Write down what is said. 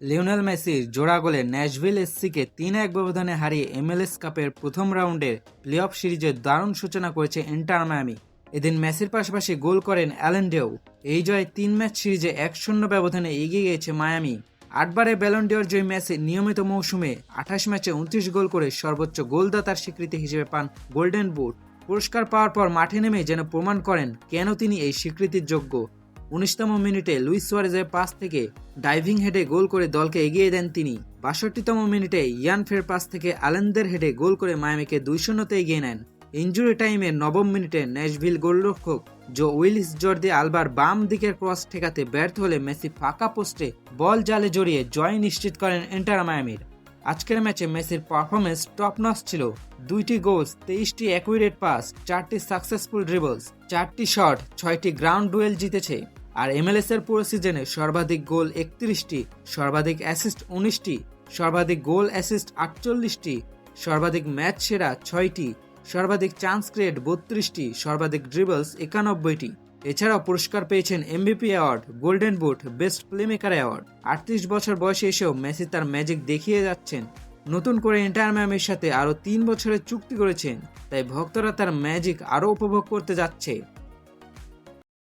Lionel মেসির জোড়া গোলে ন্যাশভিল এসসিকে তিন এক ব্যবধানে হারিয়ে এমএলএস কাপের প্রথম রাউন্ডের প্লে অফ সিরিজের দারুণ সূচনা করেছে ইন্টার মায়ামি। এদিন মেসির পাশাপাশি গোল করেন অ্যালেন্ডেও এই জয়ে তিন ম্যাচ সিরিজে এক শূন্য ব্যবধানে এগিয়ে গিয়েছে মায়ামি। আটবারে ব্যালন্ডিয়র জয়ী ম্যাচে নিয়মিত মৌসুমে আঠাশ ম্যাচে উনত্রিশ গোল করে সর্বোচ্চ গোলদাতার স্বীকৃতি হিসেবে পান গোল্ডেন বুট। পুরস্কার পাওয়ার পর মাঠে নেমে যেন প্রমাণ করেন কেন তিনি এই স্বীকৃতির যোগ্য। উনিশতম মিনিটে লুইস সুয়ারেজের পাস থেকে ডাইভিং হেডে গোল করে দলকে এগিয়ে দেন তিনি। বাষট্টিতম মিনিটে ইয়ান ফের পাস থেকে আলেন্দের হেডে গোল করে মায়ামিকে দুই শূন্যতে এগিয়ে নেন। ইঞ্জুরি টাইমের নবম মিনিটে ন্যাশভিল গোলরক্ষক জো উইলিস জর্দি আলবার বাম দিকের ক্রস ঠেকাতে ব্যর্থ হলে মেসি ফাঁকা পোস্টে বল জালে জড়িয়ে জয় নিশ্চিত করেন এন্টার মায়ামির। আজকের ম্যাচে মেসির পারফরমেন্স টপ নচ ছিল। দুইটি গোলস, তেইশটি অ্যাকুইরেট পাস, চারটি সাকসেসফুল ড্রিবলস, চারটি শট, ছয়টি গ্রাউন্ড ডুয়েল জিতেছে। আর এমএলএস এর পুরো সিজনে সর্বাধিক গোল একত্রিশটি, সর্বাধিক অ্যাসিস্ট উনিশটি, সর্বাধিক গোল অ্যাসিস্ট আটচল্লিশটি, সর্বাধিক ম্যাচ সেরা ছয়টি, সর্বাধিক চান্স ক্রিয়েট বত্রিশটি, সর্বাধিক ড্রিবলস একানব্বইটি। এছাড়াও পুরস্কার পেয়েছেন MVP award golden boot best playmaker award আটত্রিশ বছর বয়সে এসেও মেসি তার ম্যাজিক দেখিয়ে যাচ্ছেন। নতুন করে ইন্টার ম্যামের সাথে আরও তিন বছরের চুক্তি করেছেন, তাই ভক্তরা তার ম্যাজিক আরও উপভোগ করতে যাচ্ছে।